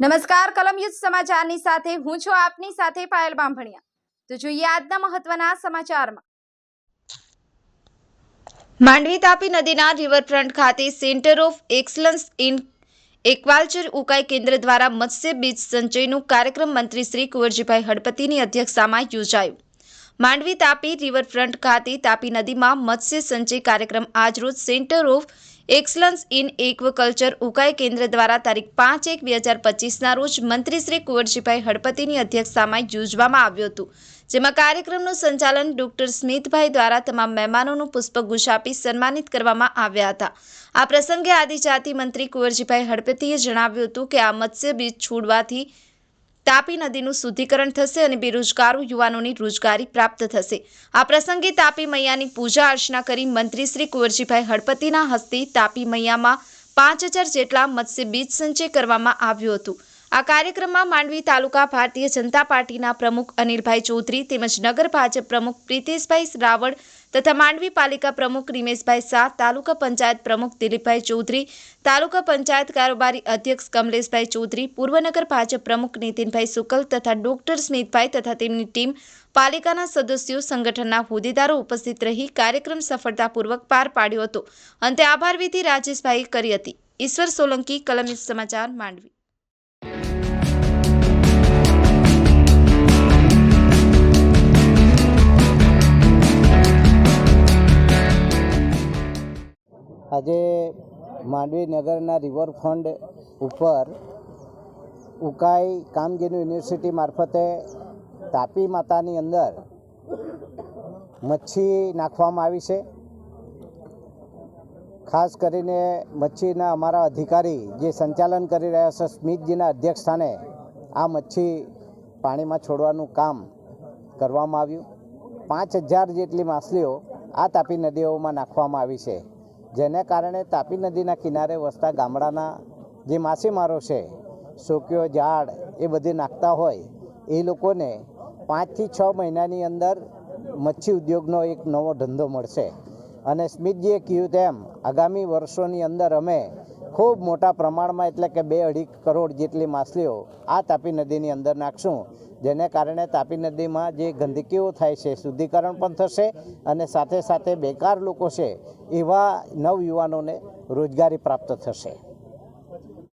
નમસ્કાર કલમયુદ્ધ સમાચારની સાથે હું છું આપની સાથે પાયલ બાંભણિયા. તો જોઈએ આજના મહત્વના સમાચારમાં. માંડવી તાપી નદીના રિવરફ્રન્ટ ખાતે centre of excellence in aquaculture Ukai કેન્દ્ર દ્વારા મત્સ્ય બીજ સંચયનું કાર્યક્રમ મંત્રી શ્રી કુંવરજીભાઈ હળપતિની અધ્યક્ષતામાં યોજાયું. માંડવી તાપી રિવરફ્રન્ટ ખાતે તાપી નદીમાં મત્સ્ય સંચય કાર્યક્રમ આજરોજ centre of excellence in aquaculture Ukai કેન્દ્ર દ્વારા તારીખ પાંચ એક બે હજાર પચીસના રોજ મંત્રી શ્રી કુંવરજીભાઈ હળપતિની અધ્યક્ષતામાં યોજવામાં આવ્યું હતું. જેમાં કાર્યક્રમનું સંચાલન ડોક્ટર સ્મિતભાઈ દ્વારા તમામ મહેમાનોનું પુષ્પગુચ્છ આપી સન્માનિત કરવામાં આવ્યા હતા. આ પ્રસંગે આદિજાતિ મંત્રી કુંવરજીભાઈ હળપતિએ જણાવ્યું હતું કે આ મત્સ્ય બીજ છોડવાથી તાપી નદીનું શુદ્ધિકરણ થશે અને બેરોજગારો, યુવાનોની રોજગારી પ્રાપ્ત થશે. આ પ્રસંગે તાપી મૈયાની પૂજા અર્ચના કરી મંત્રી શ્રી કુંવરજીભાઈ હળપતિના હસ્તે તાપી મૈયામાં પાંચ જેટલા મત્સ્ય બીજ સંચય કરવામાં આવ્યું હતું. આ કાર્યક્રમમાં માંડવી તાલુકા ભારતીય જનતા પાર્ટીના પ્રમુખ અનિલભાઈ ચૌધરી તેમજ નગર ભાજપ પ્રમુખ પ્રીતેશભાઈ રાવળ તથા માંડવી પાલિકા પ્રમુખ નિમેશભાઈ શાહ, તાલુકા પંચાયત પ્રમુખ દિલીપભાઈ ચૌધરી, તાલુકા પંચાયત કારોબારી અધ્યક્ષ કમલેશભાઈ ચૌધરી, પૂર્વ નગર ભાજપ પ્રમુખ નીતિનભાઈ સુકલ તથા ડોક્ટર સ્મિતભાઈ તથા તેમની ટીમ પાલિકાના સદસ્યો સંગઠનના હોદ્દેદારો ઉપસ્થિત રહી કાર્યક્રમ સફળતાપૂર્વક પાર પાડ્યો હતો. અંતે આભાર રાજેશભાઈ કરી હતી. ઈશ્વર સોલંકી, કલમિત સમાચાર, માંડવી. આજે માંડવી નગરના રિવરફ્રન્ટ ઉપર ઉકાઈ કામગીરી યુનિવર્સિટી મારફતે તાપી માતાની અંદર મચ્છી નાખવામાં આવી છે. ખાસ કરીને મચ્છીના અમારા અધિકારી જે સંચાલન કરી રહ્યા છે સ્મિતજીના અધ્યક્ષ સ્થાને આ મચ્છી પાણીમાં છોડવાનું કામ કરવામાં આવ્યું. પાંચ હજાર જેટલી માછલીઓ આ તાપી નદીઓમાં નાખવામાં આવી છે. જેને કારણે તાપી નદીના કિનારે વસતા ગામડાના જે માછીમારો છે સોકીઓ ઝાડ એ બધી નાખતા હોય, એ લોકોને પાંચથી છ મહિનાની અંદર મચ્છી ઉદ્યોગનો એક નવો ધંધો મળશે. અને સ્મિતજીએ કહ્યું તેમ, આગામી વર્ષોની અંદર અમે ખૂબ મોટા પ્રમાણમાં એટલે કે બે અઢી કરોડ જેટલી માછલીઓ આ તાપી નદીની અંદર નાખશું. જેને કારણે તાપી નદીમાં જે ગંદકીઓ થાય છે, શુદ્ધિકરણ પણ થશે અને સાથે સાથે બેકાર લોકો છે એવા નવયુવાનોને રોજગારી પ્રાપ્ત થશે.